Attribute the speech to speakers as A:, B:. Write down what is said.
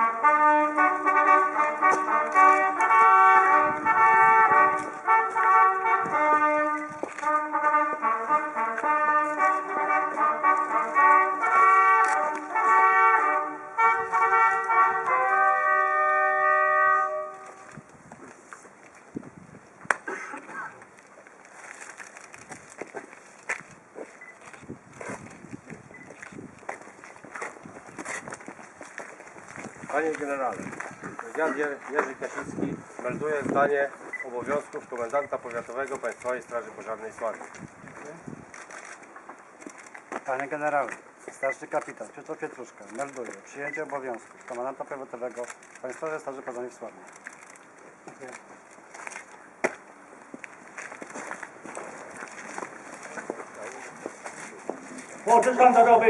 A: Thank you. Panie generale, brygadier Jerzy Kasicki melduje zdanie obowiązków komendanta powiatowego Państwowej Straży Pożarnej Sławy.
B: Panie generale, starszy kapitan Piotr Pietruszka melduje przyjęcie obowiązków komendanta powiatowego Państwowej Straży Pożarnej w Sławnie.
C: Poczet sztandarowy